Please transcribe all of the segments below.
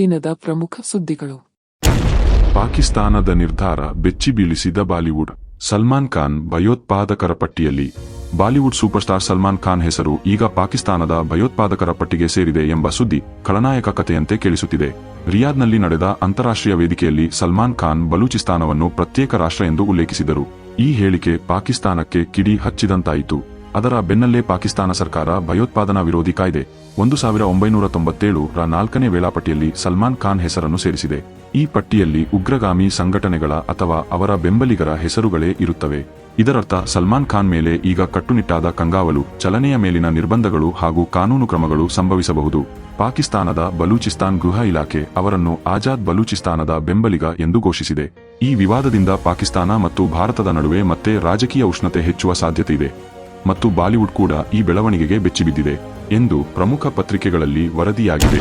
ದಿನದ ಪ್ರಮುಖ ಸುದ್ದಿಗಳು. ಪಾಕಿಸ್ತಾನದ ನಿರ್ಧಾರ ಬೆಚ್ಚಿ ಬೀಳಿಸಿದ ಬಾಲಿವುಡ್. ಸಲ್ಮಾನ್ ಖಾನ್ ಭಯೋತ್ಪಾದಕರ ಪಟ್ಟಿಯಲ್ಲಿ. Bollywood super star Salman Khan ಹೆಸರು ಈಗ ಪಾಕಿಸ್ತಾನದ ಭಯೋತ್ಪಾದಕರ ಪಟ್ಟಿಗೆ ಸೇರಿದೆ ಎಂಬ ಸುದ್ದಿ ಖಳನಾಯಕ ಕಥೆಯಂತೆ ಕೇಳಿಸುತ್ತಿದೆ. ರಿಯಾದ್ನಲ್ಲಿ ನಡೆದ ಅಂತಾರಾಷ್ಟ್ರೀಯ ವೇದಿಕೆಯಲ್ಲಿ ಸಲ್ಮಾನ್ ಖಾನ್ ಬಲೂಚಿಸ್ತಾನವನ್ನು ಪ್ರತ್ಯೇಕ ರಾಷ್ಟ್ರ ಎಂದು ಉಲ್ಲೇಖಿಸಿದರು. ಈ ಹೇಳಿಕೆ ಪಾಕಿಸ್ತಾನಕ್ಕೆ ಕಿಡಿ ಹಚ್ಚಿದಂತಾಯಿತು. ಅದರ ಬೆನ್ನಲ್ಲೇ ಪಾಕಿಸ್ತಾನ ಸರ್ಕಾರ ಭಯೋತ್ಪಾದನಾ ವಿರೋಧಿ ಕಾಯ್ದೆ. ಒಂದು ಸಾವಿರ ಒಂಬೈನೂರ ತೊಂಬತ್ತೇಳು ರ ನಾಲ್ಕನೇ ವೇಳಾಪಟ್ಟಿಯಲ್ಲಿ ಸಲ್ಮಾನ್ ಖಾನ್ ಹೆಸರನ್ನು ಸೇರಿಸಿದೆ. ಈ ಪಟ್ಟಿಯಲ್ಲಿ ಉಗ್ರಗಾಮಿ ಸಂಘಟನೆಗಳ ಅಥವಾ ಅವರ ಬೆಂಬಲಿಗರ ಹೆಸರುಗಳೇ ಇರುತ್ತವೆ. ಇದರರ್ಥ ಸಲ್ಮಾನ್ ಖಾನ್ ಮೇಲೆ ಈಗ ಕಟ್ಟುನಿಟ್ಟಾದ ಕಂಗಾವಲು, ಚಲನೆಯ ಮೇಲಿನ ನಿರ್ಬಂಧಗಳು ಹಾಗೂ ಕಾನೂನು ಕ್ರಮಗಳು ಸಂಭವಿಸಬಹುದು. ಪಾಕಿಸ್ತಾನದ ಬಲೂಚಿಸ್ತಾನ್ ಗೃಹ ಇಲಾಖೆ ಅವರನ್ನು ಆಜಾದ್ ಬಲೂಚಿಸ್ತಾನದ ಬೆಂಬಲಿಗ ಎಂದು ಘೋಷಿಸಿದೆ. ಈ ವಿವಾದದಿಂದ ಪಾಕಿಸ್ತಾನ ಮತ್ತು ಭಾರತದ ನಡುವೆ ಮತ್ತೆ ರಾಜಕೀಯ ಉಷ್ಣತೆ ಹೆಚ್ಚುವ ಸಾಧ್ಯತೆ ಇದೆ. ಮತ್ತು ಬಾಲಿವುಡ್ ಕೂಡ ಈ ಬೆಳವಣಿಗೆಗೆ ಬೆಚ್ಚಿಬಿದ್ದಿದೆ ಎಂದು ಪ್ರಮುಖ ಪತ್ರಿಕೆಗಳಲ್ಲಿ ವರದಿಯಾಗಿದೆ.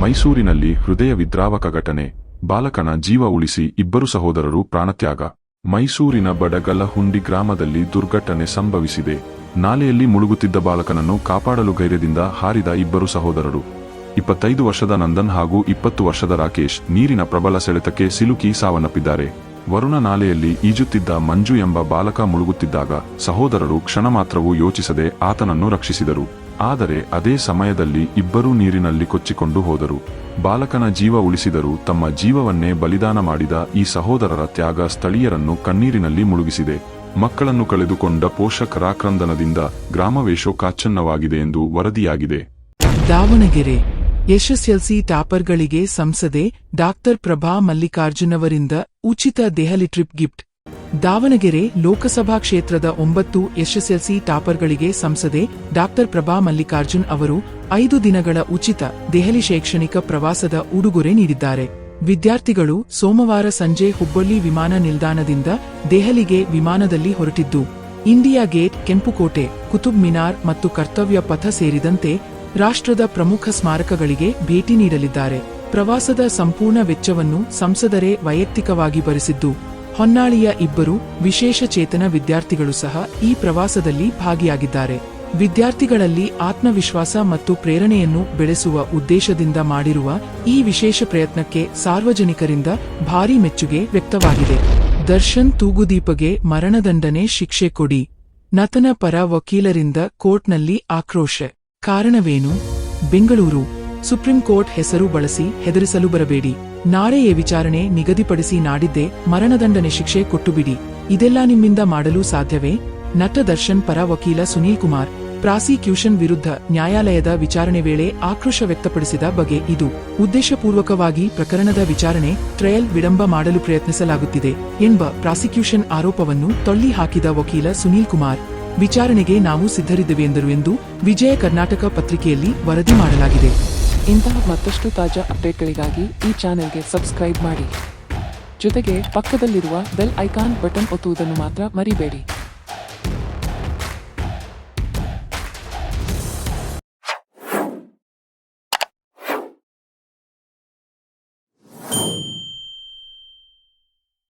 ಮೈಸೂರಿನಲ್ಲಿ ಹೃದಯ ವಿದ್ರಾವಕ ಘಟನೆ. ಬಾಲಕನ ಜೀವ ಉಳಿಸಿ ಇಬ್ಬರು ಸಹೋದರರು ಪ್ರಾಣತ್ಯಾಗ. ಮೈಸೂರಿನ ಬಡಗಲಹುಂಡಿ ಗ್ರಾಮದಲ್ಲಿ ದುರ್ಘಟನೆ ಸಂಭವಿಸಿದೆ. ನಾಲೆಯಲ್ಲಿ ಮುಳುಗುತ್ತಿದ್ದ ಬಾಲಕನನ್ನು ಕಾಪಾಡಲು ಗೈರ್ಯದಿಂದ ಹಾರಿದ ಇಬ್ಬರು ಸಹೋದರರು. ಇಪ್ಪತ್ತೈದು ವರ್ಷದ ನಂದನ್ ಹಾಗೂ ಇಪ್ಪತ್ತು ವರ್ಷದ ರಾಕೇಶ್ ನೀರಿನ ಪ್ರಬಲ ಸೆಳೆತಕ್ಕೆ ಸಿಲುಕಿ ಸಾವನ್ನಪ್ಪಿದ್ದಾರೆ. ವರುಣ ನಾಲೆಯಲ್ಲಿ ಈಜುತ್ತಿದ್ದ ಮಂಜು ಎಂಬ ಬಾಲಕ ಮುಳುಗುತ್ತಿದ್ದಾಗ ಸಹೋದರರು ಕ್ಷಣ ಮಾತ್ರವೂ ಯೋಚಿಸದೆ ಆತನನ್ನು ರಕ್ಷಿಸಿದರು. ಆದರೆ ಅದೇ ಸಮಯದಲ್ಲಿ ಇಬ್ಬರೂ ನೀರಿನಲ್ಲಿ ಕೊಚ್ಚಿಕೊಂಡು ಹೋದರು. ಬಾಲಕನ ಜೀವ ಉಳಿಸಿದರು ತಮ್ಮ ಜೀವವನ್ನೇ ಬಲಿದಾನ ಮಾಡಿದ ಈ ಸಹೋದರರ ತ್ಯಾಗ ಸ್ಥಳೀಯರನ್ನು ಕಣ್ಣೀರಿನಲ್ಲಿ ಮುಳುಗಿಸಿದೆ. ಮಕ್ಕಳನ್ನು ಕಳೆದುಕೊಂಡ ಪೋಷಕರಾಕ್ರಂದನದಿಂದ ಗ್ರಾಮವೇಶೋ ಶೋಕಾಚ್ಛನ್ನವಾಗಿದೆ ಎಂದು ವರದಿಯಾಗಿದೆ. ದಾವಣಗೆರೆ ಎಸ್ಎಸ್ಎಲ್ಸಿ ಟಾಪರ್ಗಳಿಗೆ ಸಂಸದೆ ಡಾಕ್ಟರ್ ಪ್ರಭಾ ಮಲ್ಲಿಕಾರ್ಜುನವರಿಂದ ಉಚಿತ ದೆಹಲಿ ಟ್ರಿಪ್ ಗಿಫ್ಟ್. ದಾವಣಗೆರೆ ಲೋಕಸಭಾ ಕ್ಷೇತ್ರದ ಒಂಬತ್ತು ಎಸ್ಎಸ್ಎಲ್ಸಿ ಟಾಪರ್ಗಳಿಗೆ ಸಂಸದೆ ಡಾಕ್ಟರ್ ಪ್ರಭಾ ಮಲ್ಲಿಕಾರ್ಜುನ್ ಅವರು ಐದು ದಿನಗಳ ಉಚಿತ ದೆಹಲಿ ಶೈಕ್ಷಣಿಕ ಪ್ರವಾಸದ ಉಡುಗೊರೆ ನೀಡಿದ್ದಾರೆ. ವಿದ್ಯಾರ್ಥಿಗಳು ಸೋಮವಾರ ಸಂಜೆ ಹುಬ್ಬಳ್ಳಿ ವಿಮಾನ ನಿಲ್ದಾಣದಿಂದ ದೆಹಲಿಗೆ ವಿಮಾನದಲ್ಲಿ ಹೊರಟಿದ್ದು, ಇಂಡಿಯಾ ಗೇಟ್, ಕೆಂಪುಕೋಟೆ, ಕುತುಬ್ ಮಿನಾರ್ ಮತ್ತು ಕರ್ತವ್ಯ ಪಥ ಸೇರಿದಂತೆ ರಾಷ್ಟ್ರದ ಪ್ರಮುಖ ಸ್ಮಾರಕಗಳಿಗೆ ಭೇಟಿ ನೀಡಲಿದ್ದಾರೆ. ಪ್ರವಾಸದ ಸಂಪೂರ್ಣ ವೆಚ್ಚವನ್ನು ಸಂಸದರೇ ವೈಯಕ್ತಿಕವಾಗಿ ಭರಿಸಿದ್ದು, ಹೊನ್ನಾಳಿಯ ಇಬ್ಬರು ವಿಶೇಷ ಚೇತನ ವಿದ್ಯಾರ್ಥಿಗಳು ಸಹ ಈ ಪ್ರವಾಸದಲ್ಲಿ ಭಾಗಿಯಾಗಿದ್ದಾರೆ. ವಿದ್ಯಾರ್ಥಿಗಳಲ್ಲಿ ಆತ್ಮವಿಶ್ವಾಸ ಮತ್ತು ಪ್ರೇರಣೆಯನ್ನು ಬೆಳೆಸುವ ಉದ್ದೇಶದಿಂದ ಮಾಡಿರುವ ಈ ವಿಶೇಷ ಪ್ರಯತ್ನಕ್ಕೆ ಸಾರ್ವಜನಿಕರಿಂದ ಭಾರೀ ಮೆಚ್ಚುಗೆ ವ್ಯಕ್ತವಾಗಿದೆ. ದರ್ಶನ್ ತೂಗುದೀಪಗೆ ಮರಣದಂಡನೆ ಶಿಕ್ಷೆ ಕೊಡಿ. ನತನ ಪರ ವಕೀಲರಿಂದ ಕೋರ್ಟ್ನಲ್ಲಿ ಆಕ್ರೋಶ. ಕಾರಣವೇನು? ಬೆಂಗಳೂರು ಸುಪ್ರೀಂ ಕೋರ್ಟ್ ಹೆಸರು ಬಳಸಿ ಹೆದರಿಸಲು ಬರಬೇಡಿ. ನಾಳೆಯೇ ವಿಚಾರಣೆ ನಿಗದಿಪಡಿಸಿ ನಾಡಿದ್ದೇ ಮರಣದಂಡನೆ ಶಿಕ್ಷೆ ಕೊಟ್ಟುಬಿಡಿ. ಇದೆಲ್ಲ ನಿಮ್ಮಿಂದ ಮಾಡಲು ಸಾಧ್ಯವೇ? ನಟ ದರ್ಶನ್ ಪರ ವಕೀಲ ಸುನೀಲ್ ಕುಮಾರ್, ಪ್ರಾಸಿಕ್ಯೂಷನ್ ವಿರುದ್ಧ ನ್ಯಾಯಾಲಯದ ವಿಚಾರಣೆ ವೇಳೆ ಆಕ್ರೋಶ ವ್ಯಕ್ತಪಡಿಸಿದ ಬಗೆ ಇದು. ಉದ್ದೇಶಪೂರ್ವಕವಾಗಿ ಪ್ರಕರಣದ ವಿಚಾರಣೆ, ಟ್ರಯಲ್ ವಿಳಂಬ ಮಾಡಲು ಪ್ರಯತ್ನಿಸಲಾಗುತ್ತಿದೆ ಎಂಬ ಪ್ರಾಸಿಕ್ಯೂಷನ್ ಆರೋಪವನ್ನು ತಳ್ಳಿ ಹಾಕಿದ ವಕೀಲ ಸುನೀಲ್ ಕುಮಾರ್ ವಿಚಾರಣೆಗೆ ನಾವು ಸಿದ್ಧರಿದ್ದೇವೆ ಎಂದರು ಎಂದು ವಿಜಯ ಕರ್ನಾಟಕ ಪತ್ರಿಕೆಯಲ್ಲಿ ವರದಿ ಮಾಡಲಾಗಿದೆ. ಇಂತಹ ಮತ್ತಷ್ಟು ತಾಜಾ ಅಪ್ಡೇಟ್ಗಳಿಗಾಗಿ ಈ ಚಾನೆಲ್ಗೆ ಸಬ್ಸ್ಕ್ರೈಬ್ ಮಾಡಿ. ಜೊತೆಗೆ ಪಕ್ಕದಲ್ಲಿರುವ ಬೆಲ್ ಐಕಾನ್ ಬಟನ್ ಒತ್ತುವುದನ್ನು ಮಾತ್ರ ಮರಿಬೇಡಿ.